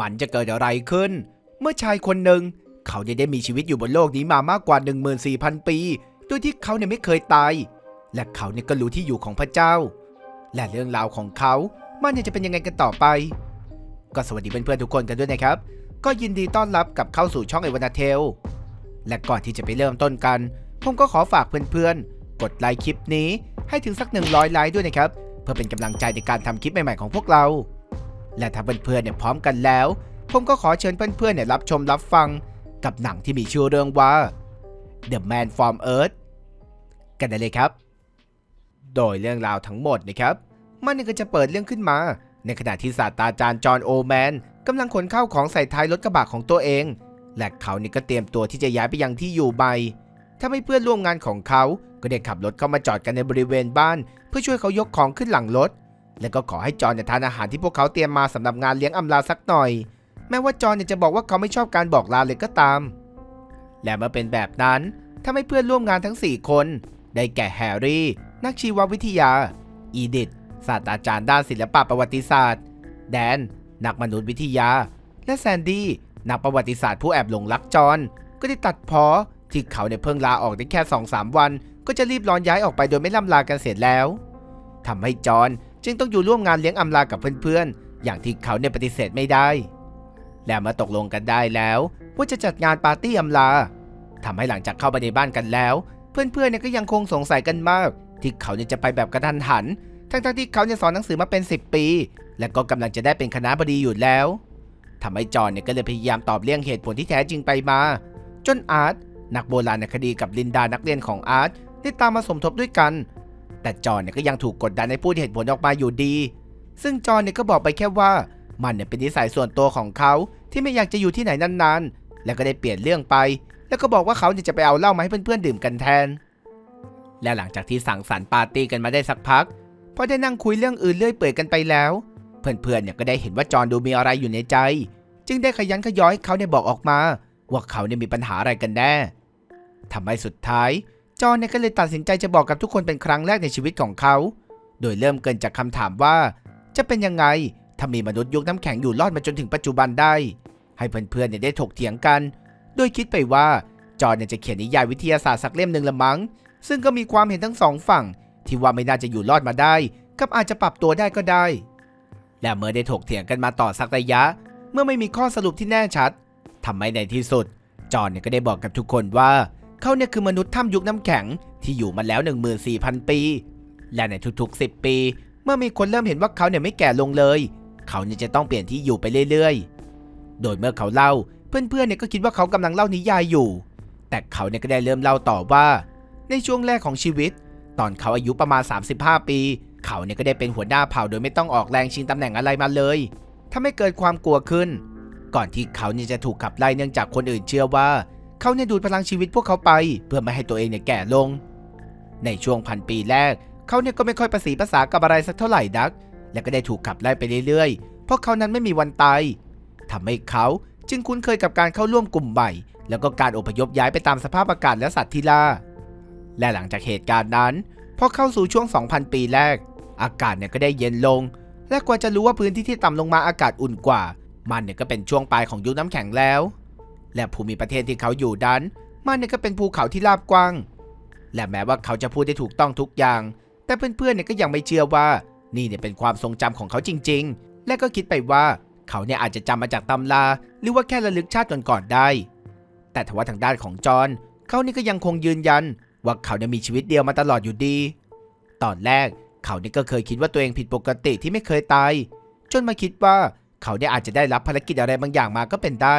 มันจะเกิดอะไรขึ้น เมื่อชายคนหนึ่ง เขาได้ได้มีชีวิตอยู่บนโลกนี้มามากกว่า 14,000 ปีโดยที่เขาเนี่ยไม่เคยตาย และเขาเนี่ยก็รู้ที่อยู่ของพระเจ้า และเรื่องราวของเขามันจะเป็นยังไงกันต่อไป ก็สวัสดีเพื่อนๆทุกคนกันด้วยนะครับ ก็ยินดีต้อนรับกับเข้าสู่ช่องไอวานาเทลและก่อนที่จะไปเริ่มต้นกัน ผมก็ขอฝากเพื่อนๆ กดไลค์คลิปนี้ให้ถึงสัก 100 ไลค์ด้วยนะครับ เพื่อเป็นกำลังใจในการทำคลิปใหม่ๆของพวกเรา และถ้าเพื่อนๆเนี่ยพร้อมกันแล้ว ผมก็ขอเชิญเพื่อนๆเนี่ยรับชมรับฟัง กับหนังที่มีชื่อเรื่องว่า The Man from Earth กันได้เลยครับ โดยเรื่องราวทั้งหมดนะครับ มันก็จะเปิดเรื่องขึ้นมา ในขณะที่ศาสตราจารย์จอห์นโอแมนกำลังขนข้าวของใส่ท้ายรถกระบะของตัวเอง และเขานี่ก็เตรียมตัวที่จะย้ายไปยังที่อยู่ใหม่ทำให้เพื่อนร่วมงานของเขาก็ได้ขับรถเข้ามาจอดกันในบริเวณบ้าน เพื่อช่วยเขายกของขึ้นหลังรถ และก็ขอให้จอห์นเนี่ยทานอาหารที่พวกเขาเตรียมมาสำหรับงานเลี้ยงอำลาสักหน่อย แม้ว่าจอห์นเนี่ยจะบอกว่าเขาไม่ชอบการบอกลาเลยก็ตาม และเมื่อเป็นแบบนั้นทำให้เพื่อนร่วมงานทั้ง 4 คน ได้แก่แฮร์รี่ นักชีววิทยา อีดิธศาสตราจารย์ด้านศิลปะประวัติศาสตร์ แดน นักมนุษยวิทยา และแซนดี้นักประวัติศาสตร์ผู้แอบหลงรักจอห์นก็ได้ตัดพอที่เขาเนี่ยเพิ่งลาออกได้แค่ 2-3 วัน ก็จะรีบร้อนย้ายออกไปโดยไม่ล่ำลากันเสร็จแล้วทำให้จอห์น จึงต้องอยู่ร่วมงานเลี้ยงอำลากับเพื่อนๆ อย่างที่เขาเนี่ยปฏิเสธไม่ได้ และมาตกลงกันได้แล้วว่าจะจัดงานปาร์ตี้อำลาทำให้หลังจากเข้าไปในบ้านกันแล้ว เพื่อนๆเนี่ยก็ยังคงสงสัยกันมาก ที่เขาเนี่ยจะไปแบบกระทันหัน ทั้งๆที่เขาเนี่ยสอนหนังสือมาเป็น 10 ปี และก็กำลังจะได้เป็นคณะบดีอยู่แล้วทำให้จอห์นเนี่ยก็เลยพยายามตอบเลี่ยงเหตุผลที่แท้จริงไปมา จนอาร์ตนักโบราณคดีกับลินดานักเรียนของอาร์ตได้ตามมาสมทบด้วยกัน แต่จอนเนี่ยก็ยังถูกกดดันให้พูดเหตุผลออกมาอยู่ดี ซึ่งจอนเนี่ยก็บอกไปแค่ว่า มันเนี่ยเป็นนิสัยส่วนตัวของเขาที่ไม่อยากจะอยู่ที่ไหนนานๆ แล้วก็ได้เปลี่ยนเรื่องไป แล้วก็บอกว่าเขาเนี่ยจะไปเอาเหล้ามาให้เพื่อนๆดื่มกันแทน และหลังจากที่สังสรรค์ปาร์ตี้กันมาได้สักพักพอได้นั่งคุยเรื่องอื่นเรื่อยเปื่อยกันไปแล้ว เพื่อนๆเนี่ยก็ได้เห็นว่าจอนดูมีอะไรอยู่ในใจ จึงได้ขยันขย้อยเขาเนี่ยบอกออกมา ว่าเขาเนี่ยมีปัญหาอะไรกันแน่ทำให้สุดท้าย จอห์นเนี่ยก็เลยตัดสินใจจะบอกกับทุกคนเป็นครั้งแรกในชีวิตของเขา โดยเริ่มเกินจากคำถามว่า จะเป็นยังไงถ้ามีมนุษย์ยุคน้ำแข็งอยู่รอดมาจนถึงปัจจุบันได้ ให้เพื่อนๆเนี่ยได้ถกเถียงกัน โดยคิดไปว่าจอห์นเนี่ยจะเขียนนิยายวิทยาศาสตร์สักเล่มหนึ่งละมั้ง ซึ่งก็มีความเห็นทั้งสองฝั่ง ที่ว่าไม่น่าจะอยู่รอดมาได้ กับอาจจะปรับตัวได้ก็ได้ และเมื่อได้ถกเถียงกันมาต่อสักระยะ เมื่อไม่มีข้อสรุปที่แน่ชัดทำให้ในที่สุด จอห์นเนี่ยก็ได้บอกกับทุกคนว่า เขาเนี่ยคือมนุษย์ถ้ำยุคน้ำแข็งที่อยู่มาแล้ว 14,000 ปี และในทุกๆ 10 ปี เมื่อมีคนเริ่มเห็นว่าเขาเนี่ยไม่แก่ลงเลย เขาเนี่ยจะต้องเปลี่ยนที่อยู่ไปเรื่อยๆ โดยเมื่อเขาเล่า เพื่อนๆเนี่ยก็คิดว่าเขากำลังเล่านิยายอยู่ แต่เขาเนี่ยก็ได้เริ่มเล่าต่อว่า ในช่วงแรกของชีวิต ตอนเขาอายุประมาณ 35 ปี เขาเนี่ยก็ได้เป็นหัวหน้าเผ่าโดยไม่ต้องออกแรงชิงตำแหน่งอะไรมาเลยทำให้เกิดความกลัวขึ้น ก่อนที่เขาเนี่ยจะถูกขับไล่เนื่องจากคนอื่นเชื่อว่า เขาเนี่ยดูดพลังชีวิตพวกเขาไป เพื่อไม่ให้ตัวเองเนี่ยแก่ลง ในช่วงพันปีแรก เขาเนี่ยก็ไม่ค่อยประสีภาษากับอะไรสักเท่าไหร่นัก และก็ได้ถูกขับไล่ไปเรื่อยๆ เพราะเขานั้นไม่มีวันตายทำให้เขาจึงคุ้นเคยกับการเข้าร่วมกลุ่มใหม่ แล้วก็การอพยพย้ายไปตามสภาพอากาศและสัตว์ที่ล่า และหลังจากเหตุการณ์นั้นพอเข้าสู่ช่วง 2,000 ปีแรก อากาศเนี่ยก็ได้เย็นลง และกว่าจะรู้ว่าพื้นที่ที่ต่ำลงมาอากาศอุ่นกว่า มันเนี่ยก็เป็นช่วงปลายของยุคน้ำแข็งแล้ว และภูมิประเทศที่เขาอยู่ดันมันเนี่ยก็เป็นภูเขาที่ราบกว้าง และแม้ว่าเขาจะพูดได้ถูกต้องทุกอย่าง แต่เพื่อนๆเนี่ยก็ยังไม่เชื่อว่านี่เนี่ยเป็นความทรงจำของเขาจริง ๆ และก็คิดไปว่าเขาเนี่ยอาจจะจำมาจากตำรา หรือว่าแค่ระลึกชาติก่อนๆได้ แต่ทว่าทางด้านของจอห์นเขานี่ก็ยังคงยืนยัน ว่าเขาเนี่ยมีชีวิตเดียวมาตลอดอยู่ดี ตอนแรกเขานี่ก็เคยคิดว่าตัวเองผิดปกติที่ไม่เคยตาย จนมาคิดว่าเขาเนี่ยอาจจะได้รับภารกิจอะไรบางอย่างมาก็เป็นได้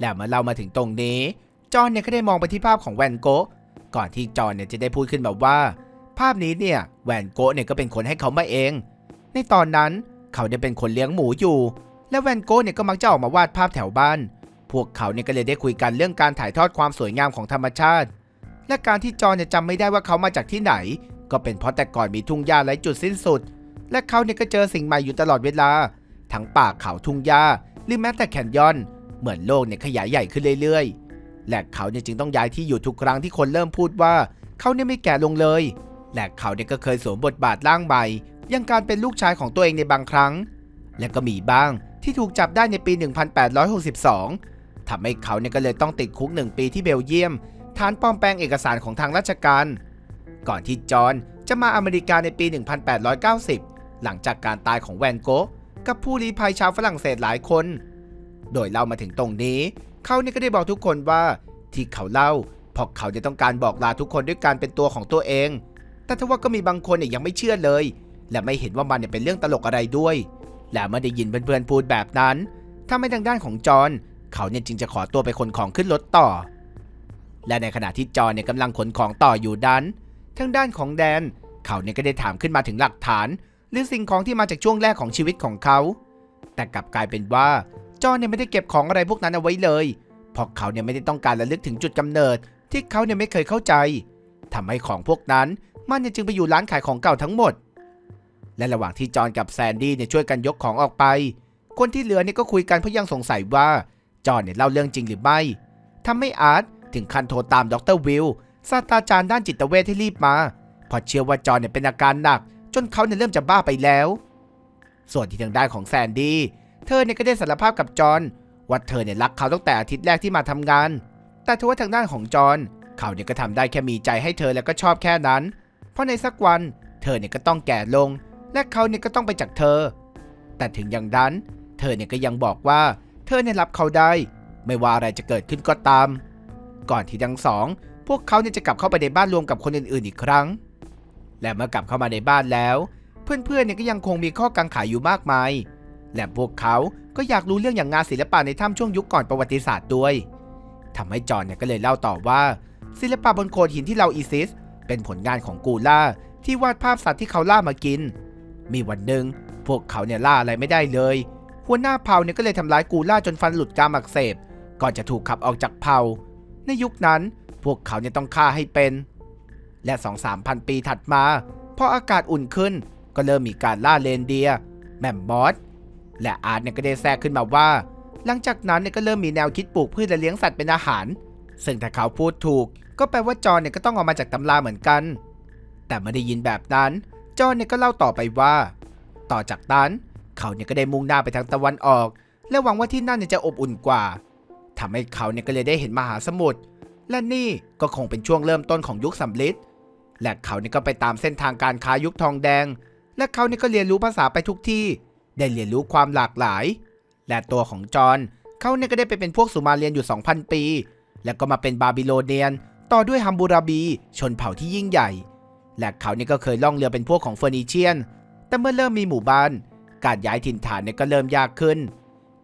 แล้วเมื่อเรามาถึงตรงนี้ จอนเนี่ยก็ได้มองไปที่ภาพของแวนโกะก่อนที่จอนเนี่ยจะได้พูดขึ้นแบบว่า ภาพนี้เนี่ยแวนโกะเนี่ยก็เป็นคนให้เขามาเอง ในตอนนั้นเขาเนี่ยเป็นคนเลี้ยงหมูอยู่ และแวนโกะเนี่ยก็มักจะออกมาวาดภาพแถวบ้าน พวกเขาเนี่ยก็เลยได้คุยกันเรื่องการถ่ายทอดความสวยงามของธรรมชาติ และการที่จอนเนี่ยจำไม่ได้ว่าเขามาจากที่ไหน ก็เป็นเพราะแต่ก่อนมีทุ่งหญ้าไร้จุดสิ้นสุด และเขาเนี่ยก็เจอสิ่งใหม่อยู่ตลอดเวลา ทั้งป่าเขาทุ่งหญ้าหรือแม้แต่แคนยอน เหมือนโลกเนี่ยขยายใหญ่ขึ้นเรื่อยๆ และเขาเนี่ยจึงต้องย้ายที่อยู่ทุกครั้งที่คนเริ่มพูดว่าเขาเนี่ยไม่แก่ลงเลย และเขาเนี่ยก็เคยสวมบทบาทร่างใหม่ยังการเป็นลูกชายของตัวเองในบางครั้ง และก็มีบ้างที่ถูกจับได้ในปี 1862ทำให้เขาเนี่ยก็เลยต้องติดคุกหนึ่งปีที่เบลเยียม ฐานปลอมแปลงเอกสารของทางราชการ ก่อนที่จอห์นจะมาอเมริกาในปี 1890 หลังจากการตายของแวนโกะกับผู้ลี้ภัยชาวฝรั่งเศสหลายคน โดยเล่ามาถึงตรงนี้ เขาเนี่ยก็ได้บอกทุกคนว่าที่เขาเล่าเพราะเขาจะต้องการบอกลาทุกคนด้วยการเป็นตัวของตัวเอง แต่ทว่าก็มีบางคนเนี่ยยังไม่เชื่อเลย และไม่เห็นว่ามันเนี่ยเป็นเรื่องตลกอะไรด้วย และเมื่อได้ยินเพื่อนๆพูดแบบนั้นถ้าไม่ทางด้านของจอห์นเขาเนี่ยจึงจะขอตัวไปขนของขึ้นรถต่อ และในขณะที่จอห์นเนี่ยกำลังขนของต่ออยู่ดันทางด้านของแดน เขาเนี่ยก็ได้ถามขึ้นมาถึงหลักฐาน หรือสิ่งของที่มาจากช่วงแรกของชีวิตของเขา แต่กลับกลายเป็นว่า จอนเนี่ยไม่ได้เก็บของอะไรพวกนั้นเอาไว้เลย เพราะเขาเนี่ยไม่ได้ต้องการระลึกถึงจุดกำเนิด ที่เขาเนี่ยไม่เคยเข้าใจทำให้ของพวกนั้นมันจึงไปอยู่ร้านขายของเก่าทั้งหมด และระหว่างที่จอห์นกับแซนดี้เนี่ยช่วยกันยกของออกไป คนที่เหลือเนี่ยก็คุยกันเพราะยังสงสัยว่าจอห์นเนี่ยเล่าเรื่องจริงหรือไม่ทำให้อาร์ตถึงขั้นโทรตามดรวิลศาสตราจารย์ด้านจิตเวชให้รีบมาเพราะเชื่อว่าจอห์นเนี่ยเป็นอาการหนัก จนเขาเนี่ยเริ่มจะบ้าไปแล้ว ส่วนที่ทางด้านของแซนดี้ เธอเนี่ยก็ได้สารภาพกับจอห์นว่าเธอเนี่ยรักเขาตั้งแต่อาทิตย์แรกที่มาทำงาน แต่ทว่าทางด้านของจอห์นเขาเนี่ยก็ทำได้แค่มีใจให้เธอแล้วก็ชอบแค่นั้น เพราะในสักวันเธอเนี่ยก็ต้องแก่ลง และเขาเนี่ยก็ต้องไปจากเธอ แต่ถึงอย่างนั้น เธอเนี่ยก็ยังบอกว่า เธอเนี่ยรับเขาได้ ไม่ว่าอะไรจะเกิดขึ้นก็ตาม ก่อนที่ทั้งสอง พวกเขาเนี่ยจะกลับเข้าไปในบ้านรวมกับคนอื่นๆอีกครั้ง และเมื่อกลับเข้ามาในบ้านแล้ว เพื่อนๆเนี่ยก็ยังคงมีข้อกังขาอยู่มากมาย และพวกเขาก็อยากรู้เรื่องอย่างงานศิลปะในถ้ำช่วงยุคก่อนประวัติศาสตร์ด้วยทำให้จอห์นเนี่ยก็เลยเล่าต่อว่า ศิลปะบนโขดหินที่เราอีซิส เป็นผลงานของกูล่า ที่วาดภาพสัตว์ที่เขาล่ามากิน มีวันหนึ่งพวกเขาเนี่ยล่าอะไรไม่ได้เลย หัวหน้าเผ่าเนี่ยก็เลยทำร้ายกูล่าจนฟันหลุดกรามอักเสบก่อนจะถูกขับออกจากเผ่า ในยุคนั้นพวกเขาเนี่ยต้องฆ่าให้เป็น และสองสามพันปีถัดมาพออากาศอุ่นขึ้น ก็เริ่มมีการล่าเรนเดีย แมมมอส และอาร์ตเนี่ยก็ได้แทรกขึ้นมาว่า หลังจากนั้นเนี่ยก็เริ่มมีแนวคิดปลูกพืชและเลี้ยงสัตว์เป็นอาหาร ซึ่งถ้าเขาพูดถูก ก็แปลว่าจอนเนี่ยก็ต้องเอามาจากตำราเหมือนกัน แต่ไม่ได้ยินแบบนั้น จอนเนี่ยก็เล่าต่อไปว่า ต่อจากนั้นเขาเนี่ยก็ได้มุ่งหน้าไปทางตะวันออก และหวังว่าที่นั่นเนี่ยจะอบอุ่นกว่าทำให้เขาเนี่ยก็เลยได้เห็นมหาสมุทรและนี่ก็คงเป็นช่วงเริ่มต้นของยุคสำลิดและเขาเนี่ยก็ไปตามเส้นทางการค้ายุคทองแดง และเขาเนี่ยก็เรียนรู้ภาษาไปทุกที่ ได้เรียนรู้ความหลากหลาย และตัวของจอห์นเขาเนี่ยก็ได้ไปเป็นพวกสุมาเรียนอยู่ 2,000 ปี แล้วก็มาเป็นบาบิโลเนียน ต่อด้วยฮัมบูราบี ชนเผ่าที่ยิ่งใหญ่ และเขาเนี่ยก็เคยล่องเรือเป็นพวกของเฟอร์นิเชียน แต่เมื่อเริ่มมีหมู่บ้าน การย้ายถิ่นฐานเนี่ยก็เริ่มยากขึ้น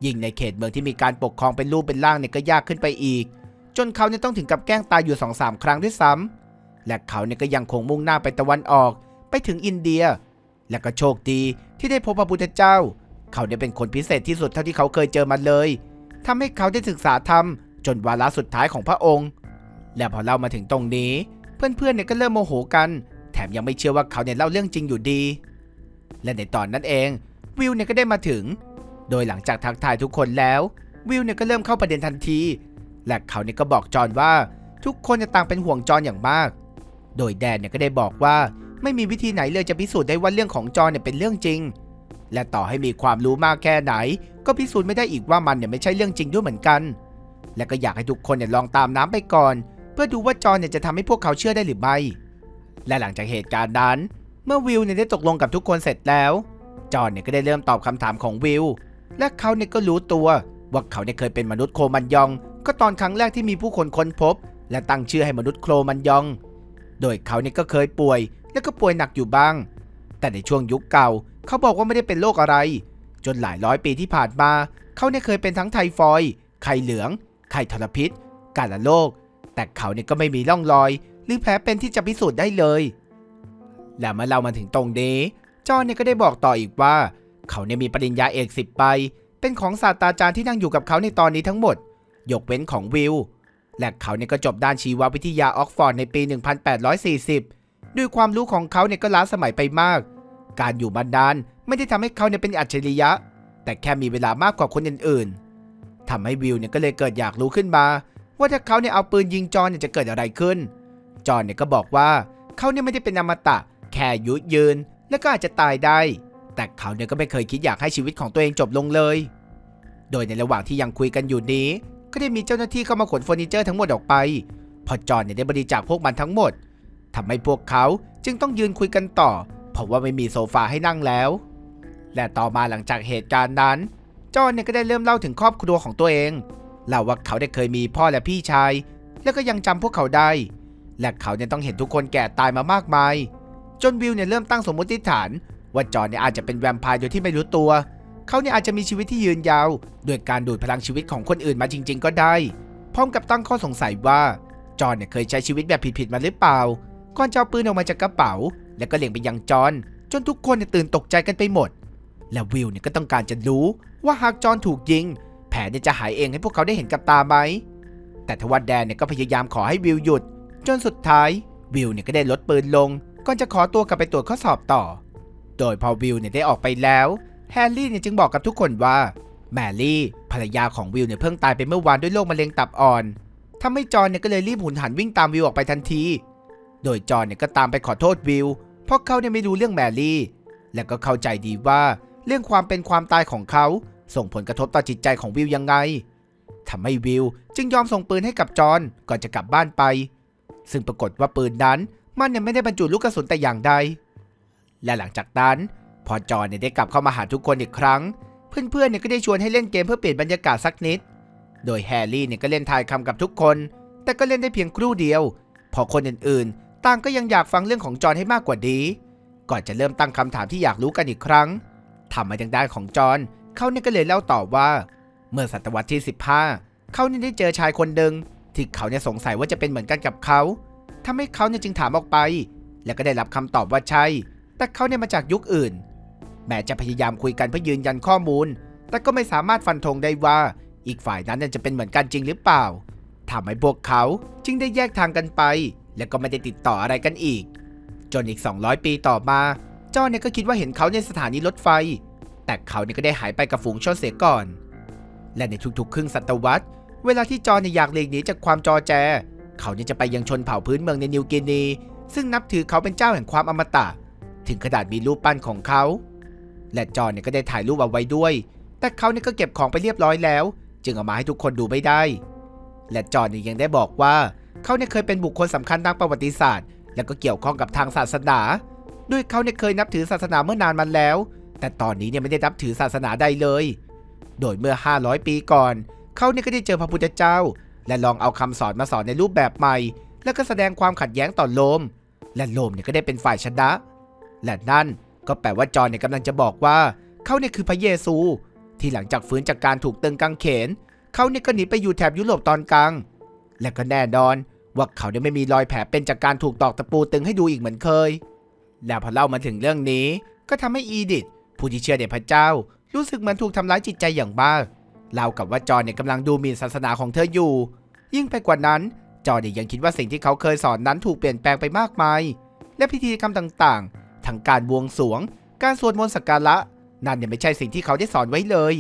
ยิ่งในเขตเมืองที่มีการปกครองเป็นรูปเป็นร่างเนี่ยก็ยากขึ้นไปอีก จนเขาเนี่ยต้องถึงกับแกล้งตายอยู่2อสาครั้งด้วยซ้ำและเขาเนี่ยก็ยังคงมุ่งหน้าไปตะวันออก ไปถึงอินเดีย และก็โชคดีที่ได้พบพระพุทธเจ้า เขาเนี่ยเป็นคนพิเศษที่สุดเท่าที่เขาเคยเจอมาเลยทำให้เขาได้ศึกษาธรรมจนวาระสุดท้ายของพระองค์ และพอเล่ามาถึงตรงนี้ เพื่อนๆเนี่ยก็เริ่มโมโหกัน แถมยังไม่เชื่อว่าเขาเนี่ยเล่าเรื่องจริงอยู่ดี และในตอนนั้นเองวิวเนี่ยก็ได้มาถึง โดยหลังจากทักทายทุกคนแล้ววิวเนี่ยก็เริ่มเข้าประเด็นทันที และเขาเนี่ยก็บอกจอห์นว่าทุกคนจะต่างเป็นห่วงจอห์นอย่างมาก โดยแดนเนี่ยก็ได้บอกว่า ไม่มีวิธีไหนเลยจะพิสูจน์ได้ว่าเรื่องของจอเนี่ยเป็นเรื่องจริง และต่อให้มีความรู้มากแค่ไหน ก็พิสูจน์ไม่ได้อีกว่ามันเนี่ยไม่ใช่เรื่องจริงด้วยเหมือนกัน และก็อยากให้ทุกคนเนี่ยลองตามน้ำไปก่อน เพื่อดูว่าจอเนี่ยจะทำให้พวกเขาเชื่อได้หรือไม่ และหลังจากเหตุการณ์นั้น เมื่อวิวเนี่ยได้ตกลงกับทุกคนเสร็จแล้ว จอนเนี่ยก็ได้เริ่มตอบคำถามของวิว และเขาเนี่ยก็รู้ตัวว่าเขาเนี่ยเคยเป็นมนุษย์โคมันยอง ก็ตอนครั้งแรกที่มีผู้คนค้นพบ และตั้งชื่อให้มนุษย์โคมันยอง โดยเขาเนี่ยก็เคยป่วย และก็ป่วยหนักอยู่บ้าง แต่ในช่วงยุคเก่าเขาบอกว่าไม่ได้เป็นโรคอะไร จนหลายร้อยปีที่ผ่านมา เขาเนี่ยเคยเป็นทั้งไทฟอยด์ไข้เหลือง ไข้ทรพิษ การะโรค แต่เขาเนี่ยก็ไม่มีร่องรอย หรือแผลเป็นที่จะพิสูจน์ได้เลย และเมื่อเรามาถึงตรงนี้จอนเนี่ยก็ได้บอกต่ออีกว่า เขาเนี่ยมีปริญญาเอกสิบใบเป็นของศาสตราจารย์ที่นั่งอยู่กับเขาในตอนนี้ทั้งหมด ยกเว้นของวิลและเขาเนี่ยก็จบด้านชีววิทยาออกฟอร์ดในปี 1840 ด้วยความรู้ของเขาเนี่ยก็ล้าสมัยไปมาก การอยู่มานานไม่ได้ทำให้เขาเนี่ยเป็นอัจฉริยะ แต่แค่มีเวลามากกว่าคนอื่นๆทำให้วิลเนี่ยก็เลยเกิดอยากรู้ขึ้นมา ว่าถ้าเขาเนี่ยเอาปืนยิงจอนเนี่ยจะเกิดอะไรขึ้น จอนเนี่ยก็บอกว่าเขาเนี่ยไม่ได้เป็นอมตะ แค่ยุยืน และก็อาจจะตายได้ แต่เขาเนี่ยก็ไม่เคยคิดอยากให้ชีวิตของตัวเองจบลงเลย โดยในระหว่างที่ยังคุยกันอยู่นี้ ก็ได้มีเจ้าหน้าที่เข้ามาขนเฟอร์นิเจอร์ทั้งหมดออกไป พอจอนเนี่ยได้บริจาคพวกมันทั้งหมด ทำให้พวกเขาจึงต้องยืนคุยกันต่อ เพราะว่าไม่มีโซฟาให้นั่งแล้ว และต่อมาหลังจากเหตุการณ์นั้น จอห์นเนี่ยก็ได้เริ่มเล่าถึงครอบครัวของตัวเองเล่าว่าเขาได้เคยมีพ่อและพี่ชาย แล้วก็ยังจำพวกเขาได้ และเขาเนี่ยต้องเห็นทุกคนแก่ตายมามากมาย จนวิวเนี่ยเริ่มตั้งสมมติฐาน ว่าจอห์นเนี่ยอาจจะเป็นแวมไพร์โดยที่ไม่รู้ตัว เขาเนี่ยอาจจะมีชีวิตที่ยืนยาวด้วยการดูดพลังชีวิตของคนอื่นมาจริง ๆ ก็ได้ พร้อมกับตั้งข้อสงสัยว่าจอห์นเนี่ยเคยใช้ชีวิตแบบผิดๆมาหรือเปล่า ก่อนจะเอาปืนออกมาจากกระเป๋า แล้วก็เล็งไปยังจอนจนทุกคนตื่นตกใจกันไปหมด และวิวเนี่ยก็ต้องการจะรู้ว่าหากจอนถูกยิง แผลเนี่ยจะหายเองให้พวกเขาได้เห็นกับตาไหม แต่ทว่าแดนเนี่ยก็พยายามขอให้วิวหยุด จนสุดท้ายวิวเนี่ยก็ได้ลดปืนลงก่อนจะขอตัวกลับไปตรวจข้อสอบต่อ โดยพอวิวเนี่ยได้ออกไปแล้วแฮร์รี่เนี่ยจึงบอกกับทุกคนว่าแมรี่ภรรยาของวิวเนี่ยเพิ่งตายไปเมื่อวานด้วยโรคมะเร็งตับอ่อนทำให้จอนเนี่ยก็เลยรีบหุนหันวิ่งตามวิวออกไปทันที โดยจอนเนี่ยก็ตามไปขอโทษวิวเพราะเขาเนี่ยไม่รู้เรื่องแมรี่ และก็เข้าใจดีว่าเรื่องความเป็นความตายของเขา ส่งผลกระทบต่อจิตใจของวิวยังไงทำให้วิวจึงยอมส่งปืนให้กับจอห์นก่อนจะกลับบ้านไป ซึ่งปรากฏว่าปืนนั้นมันเนี่ยไม่ได้บรรจุลูกกระสุนแต่อย่างใด และหลังจากนั้นพอจอนเนี่ยได้กลับเข้ามาหาทุกคนอีกครั้ง เพื่อนๆเนี่ยก็ได้ชวนให้เล่นเกมเพื่อเปลี่ยนบรรยากาศสักนิด โดยแฮร์รี่เนี่ยก็เล่นทายคำกับทุกคน แต่ก็เล่นได้เพียงครู่เดียว พอคนอื่นๆ ต่างก็ยังอยากฟังเรื่องของจอห์นให้มากกว่านี้ ก่อนจะเริ่มตั้งคำถามที่อยากรู้กันอีกครั้งทำมาทางด้านของจอห์นเขาเนี่ยก็เลยเล่าต่อว่า เมื่อศตวรรษที่ 15 เขาเนี่ยได้เจอชายคนหนึ่งที่เขาเนี่ยสงสัยว่าจะเป็นเหมือนกันกับเขาทำให้เขาเนี่ยจึงถามออกไป แล้วก็ได้รับคำตอบว่าใช่ แต่เขาเนี่ยมาจากยุคอื่น แม้จะพยายามคุยกันเพื่อยืนยันข้อมูล แต่ก็ไม่สามารถฟันธงได้ว่า อีกฝ่ายนั้นจะเป็นเหมือนกันจริงหรือเปล่าทำให้พวกเขาจึงได้แยกทางกันไป และก็ไม่ได้ติดต่ออะไรกันอีก จนอีก 200 ปีต่อมา จอเนี่ยก็คิดว่าเห็นเขาในสถานีรถไฟ แต่เขาเนี่ยก็ได้หายไปกับฝูงชนเสียก่อน และในทุกๆ ครึ่งศตวรรษ เวลาที่จอเนี่ยอยากหลีกหนีจากความจอแจ เขาเนี่ยจะไปยังชนเผ่าพื้นเมืองในนิวกินี ซึ่งนับถือเขาเป็นเจ้าแห่งความอมตะ ถึงขนาดมีรูปปั้นของเขา และจอเนี่ยก็ได้ถ่ายรูปเอาไว้ด้วย แต่เขาเนี่ยก็เก็บของไปเรียบร้อยแล้ว จึงเอามาให้ทุกคนดูไม่ได้ และจอเนี่ยยังได้บอกว่า เขาเนี่ยเคยเป็นบุคคลสำคัญทางประวัติศาสตร์ และก็เกี่ยวข้องกับทางศาสนา ด้วยเขาเนี่ยเคยนับถือศาสนาเมื่อนานมาแล้ว แต่ตอนนี้เนี่ยไม่ได้นับถือศาสนาใดเลย โดยเมื่อ 500 ปีก่อน เขาเนี่ยก็ได้เจอพระพุทธเจ้า และลองเอาคำสอนมาสอนในรูปแบบใหม่ แล้วก็แสดงความขัดแย้งต่อโลม และโลมเนี่ยก็ได้เป็นฝ่ายชนะ และนั่นก็แปลว่าจอห์นเนี่ยกำลังจะบอกว่าเขาเนี่ยคือพระเยซู ที่หลังจากฟื้นจากการถูกตึงกางเขนเขาเนี่ยก็หนีไปอยู่แถบยุโรปตอนกลาง และก็แน่นอนว่าเขาเนี่ยไม่มีรอยแผลเป็นจากการถูกตอกตะปูตึงให้ดูอีกเหมือนเคย และพอเล่ามาถึงเรื่องนี้ก็ทำให้อีดิทผู้ที่เชื่อในพระเจ้า รู้สึกเหมือนถูกทำร้ายจิตใจอย่างมากเล่ากับว่าจอเนี่ยกำลังดูหมิ่นศาสนาของเธออยู่ ยิ่งไปกว่านั้นจอเนี่ยยังคิดว่าสิ่งที่เขาเคยสอนนั้นถูกเปลี่ยนแปลงไปมากมาย และพิธีกรรมต่างๆ ทั้งการบวงสรวง การสวดมนต์สักการะนั่นเนี่ยไม่ใช่สิ่งที่เขาได้สอนไว้เลย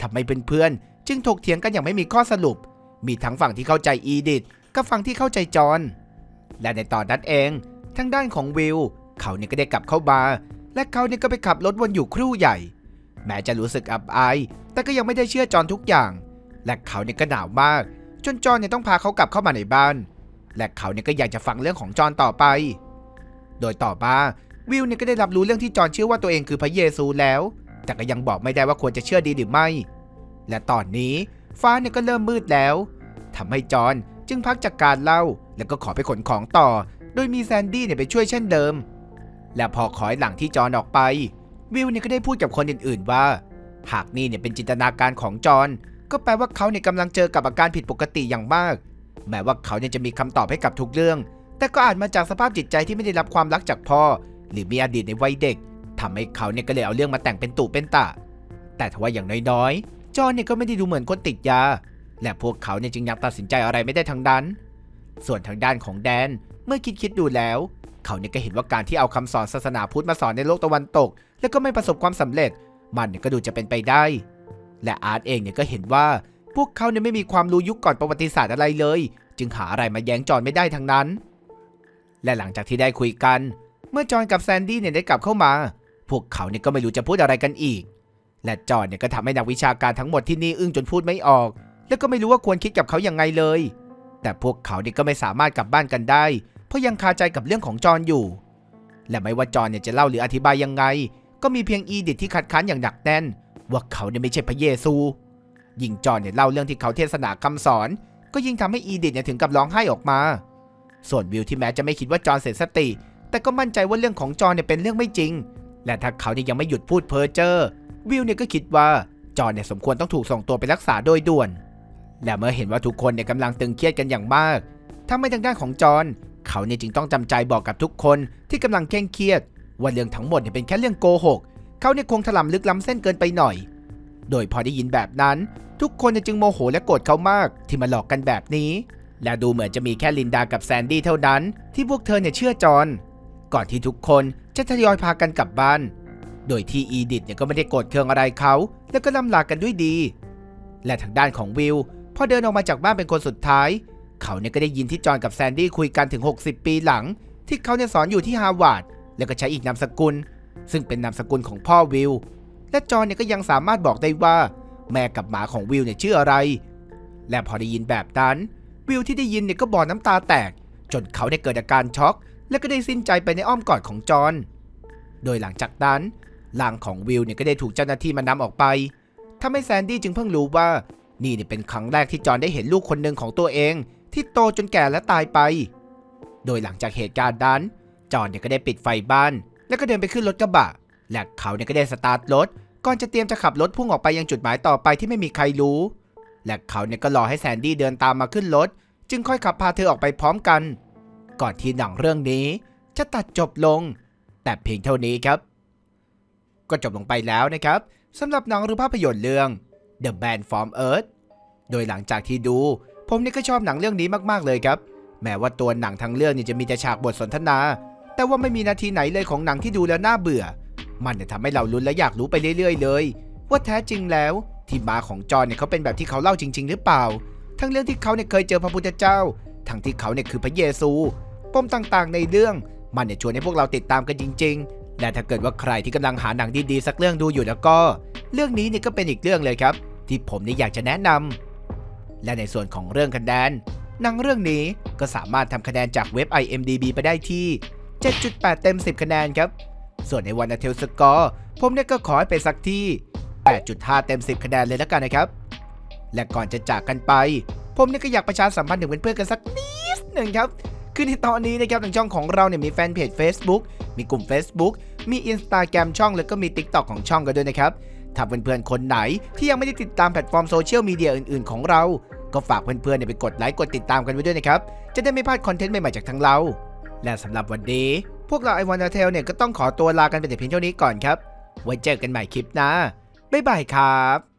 ทำให้เพื่อนๆจึงถกเถียงกันอย่างไม่มีข้อสรุป มีทั้งฝั่งที่เข้าใจอีดิทกับฝั่งที่เข้าใจจอนและในตอนนั้นเอง ทางด้านของวิลเขาเนี่ยก็ได้กลับเข้ามาร์และเขาเนี่ยก็ไปขับรถวนอยู่ครู่ใหญ่ แม้จะรู้สึกอับอาย แต่ก็ยังไม่ได้เชื่อจอนทุกอย่าง และเขาเนี่ยก็หนาวมาก จนจอนเนี่ยต้องพาเขากลับเข้ามาในบ้าน และเขาเนี่ยก็อยากจะฟังเรื่องของจอนต่อไป โดยต่อมาวิลเนี่ยก็ได้รับรู้เรื่องที่จอนเชื่อว่าตัวเองคือพระเยซูแล้ว แต่ก็ยังบอกไม่ได้ว่าควรจะเชื่อดีหรือไม่ และตอนนี้ ฟ้าเนี่ยก็เริ่มมืดแล้วทำให้จอห์นจึงพักจากการเล่า แล้วก็ขอไปขนของต่อ โดยมีแซนดี้เนี่ยไปช่วยเช่นเดิม และพอขอยหลังที่จอห์นออกไป วิลเนี่ยก็ได้พูดกับคนอื่นๆว่า หากนี่เนี่ยเป็นจินตนาการของจอห์นก็แปลว่าเขาเนี่ยกำลังเจอกับอาการผิดปกติอย่างมาก แม้ว่าเขาเนี่ยจะมีคำตอบให้กับทุกเรื่อง แต่ก็อาจมาจากสภาพจิตใจที่ไม่ได้รับความรักจากพ่อ หรือมีอดีตในวัยเด็กทำให้เขาเนี่ยก็เลยเอาเรื่องมาแต่งเป็นตู่เป็นตะ แต่ทว่าอย่างน้อย จอนเนี่ยก็ไม่ได้ดูเหมือนคนติดยา และพวกเขาเนี่ยจึงยังตัดสินใจอะไรไม่ได้ทั้งนั้นส่วนทางด้านของแดนเมื่อคิดคิดดูแล้ว เขาเนี่ยก็เห็นว่าการที่เอาคำสอนศาสนาพุทธมาสอนในโลกตะวันตก แล้วก็ไม่ประสบความสำเร็จ มันเนี่ยก็ดูจะเป็นไปได้ และอาร์ตเองเนี่ยก็เห็นว่าพวกเขาเนี่ยไม่มีความรู้ยุคก่อนประวัติศาสตร์อะไรเลย จึงหาอะไรมาแย้งจอนไม่ได้ทั้งนั้น และหลังจากที่ได้คุยกัน เมื่อจอห์นกับแซนดี้เนี่ยได้กลับเข้ามา พวกเขาเนี่ยก็ไม่รู้จะพูดอะไรกันอีก และจอห์นเนี่ยก็ทำให้นักวิชาการทั้งหมดที่นี่อึ้งจนพูดไม่ออก แล้วก็ไม่รู้ว่าควรคิดกับเขายังไงเลย แต่พวกเขาเนี่ยก็ไม่สามารถกลับบ้านกันได้ เพราะยังคาใจกับเรื่องของจอห์นอยู่ และไม่ว่าจอห์นเนี่ยจะเล่าหรืออธิบายยังไง ก็มีเพียงอีดิทที่คัดค้านอย่างหนักแน่น ว่าเขาเนี่ยไม่ใช่พระเยซูยิ่งจอห์นเนี่ยเล่าเรื่องที่เขาเทศนาคำสอน ก็ยิ่งทำให้อีดิทเนี่ยถึงกับร้องไห้ออกมา ส่วนวิวที่แม้จะไม่คิดว่าจอห์นเสียสติ แต่ก็มั่นใจว่าเรื่องของจอห์นเนี่ยเป็นเรื่องไม่จริง และถ้าเขาเนี่ยยังไม่หยุดพูดเพ้อเจ้อ วิวเนี่ยก็คิดว่าจอห์นเนี่ยสมควรต้องถูกส่งตัวไปรักษาโดยด่วน และเมื่อเห็นว่าทุกคนเนี่ยกำลังตึงเครียดกันอย่างมากถ้าไม่ทางด้านของจอห์นเขาเนี่ยจึงต้องจำใจบอกกับทุกคนที่กำลังเคร่งเครียด ว่าเรื่องทั้งหมดเนี่ยเป็นแค่เรื่องโกหก เขาเนี่ยคงถลำลึกล้ำเส้นเกินไปหน่อย โดยพอได้ยินแบบนั้น ทุกคนเนี่ยจึงโมโหและโกรธเขามากที่มาหลอกกันแบบนี้ และดูเหมือนจะมีแค่ลินดากับแซนดี้เท่านั้น ที่พวกเธอเนี่ยเชื่อจอห์นก่อนที่ทุกคนจะทยอยพากันกลับบ้าน โดยที่อีดิทเนี่ยก็ไม่ได้โกรธเคืองอะไรเขา แล้วก็ล่ำลากันด้วยดี และทางด้านของวิลพอเดินออกมาจากบ้านเป็นคนสุดท้าย เขาเนี่ยก็ได้ยินที่จอห์นกับแซนดี้คุยกันถึง 60 ปีหลัง ที่เขาเนี่ยสอนอยู่ที่ฮาร์วาร์ดแล้วก็ใช้อีกนามสกุล ซึ่งเป็นนามสกุลของพ่อวิลและจอห์นเนี่ยก็ยังสามารถบอกได้ว่า แม่กับหมาของวิลเนี่ยชื่ออะไร และพอได้ยินแบบนั้น วิลที่ได้ยินเนี่ยก็บ่อน้ำตาแตก จนเขาได้เกิดอาการช็อก และก็ได้สิ้นใจไปในอ้อมกอดของจอห์นโดยหลังจากนั้น ร่างของวิลเนี่ยก็ได้ถูกเจ้าหน้าที่มานำออกไปทำให้แซนดี้จึงเพิ่งรู้ว่า นี่เนี่ยเป็นครั้งแรกที่จอห์นได้เห็นลูกคนหนึ่งของตัวเอง ที่โตจนแก่และตายไป โดยหลังจากเหตุการณ์นั้น จอห์นเนี่ยก็ได้ปิดไฟบ้าน แล้วก็เดินไปขึ้นรถกระบะ และเขาเนี่ยก็ได้สตาร์ทรถ ก่อนจะเตรียมจะขับรถพุ่งออกไปยังจุดหมายต่อไปที่ไม่มีใครรู้ และเขาเนี่ยก็รอให้แซนดี้เดินตามมาขึ้นรถ จึงค่อยขับพาเธอออกไปพร้อมกัน ก่อนที่หนังเรื่องนี้จะตัดจบลง แต่เพียงเท่านี้ครับ ก็จบลงไปแล้วนะครับสำหรับหนังหรือภาพยนตร์เรื่อง The Band from Earth โดยหลังจากที่ดู ผมนี่ก็ชอบหนังเรื่องนี้มากๆเลยครับ แม้ว่าตัวหนังทั้งเรื่องนี่จะมีแต่ฉากบทสนทนา แต่ว่าไม่มีนาทีไหนเลยของหนังที่ดูแล้วน่าเบื่อ มันจะทำให้เราลุ้นและอยากรู้ไปเรื่อยๆ เลย ว่าแท้จริงแล้ว ที่มาของจอเนี่ยเขาเป็นแบบที่เขาเล่าจริง ๆ หรือเปล่า ทั้งเรื่องที่เขาเนี่ยเคยเจอพระพุทธเจ้า ทั้งที่เขาเนี่ยคือพระเยซูปมต่างๆ ในเรื่องมันเนี่ยชวนให้พวกเราติดตามกันจริง ๆ และถ้าเกิดว่าใครที่กำลังหาหนังดีๆสักเรื่องดูอยู่แล้วก็ เรื่องนี้นี่ก็เป็นอีกเรื่องเลยครับ ที่ผมนี่อยากจะแนะนำและในส่วนของเรื่องคะแนนหนังเรื่องนี้ก็สามารถทำคะแนนจากเว็บ IMDB ไปได้ที่ 7.8 เต็ม 10 คะแนนครับ ส่วนในวันเทลสกอร์ผมเนี่ยก็ขอให้ไปสักที่ 8.5 เต็ม 10 คะแนนเลยแล้วกันนะครับ และก่อนจะจากกันไป ผมเนี่ยก็อยากประชาสัมพันธ์ถึงเพื่อนๆกันสักนิดหนึ่งครับคือในตอนนี้นะครับทางช่องของเราเนี่ยมีแฟนเพจ Facebook มีกลุ่ม Facebook มี Instagram ช่องแล้วก็มี TikTok ของช่องกันด้วยนะครับ ถ้าเพื่อนๆคนไหนที่ยังไม่ได้ติดตามแพลตฟอร์มโซเชียลมีเดียอื่นๆ ของเรา ก็ฝากเพื่อนๆไปกดไลค์กดติดตามกันไว้ด้วยนะครับ จะได้ไม่พลาดคอนเทนต์ใหม่ๆจากทางเรา และสำหรับวันนี้ พวกเราไอวอนเทลเนี่ยก็ต้องขอตัวลากันไปแต่เพียงเท่านี้ก่อนครับ ไว้เจอกันใหม่คลิปหน้าบ๊ายบายครับ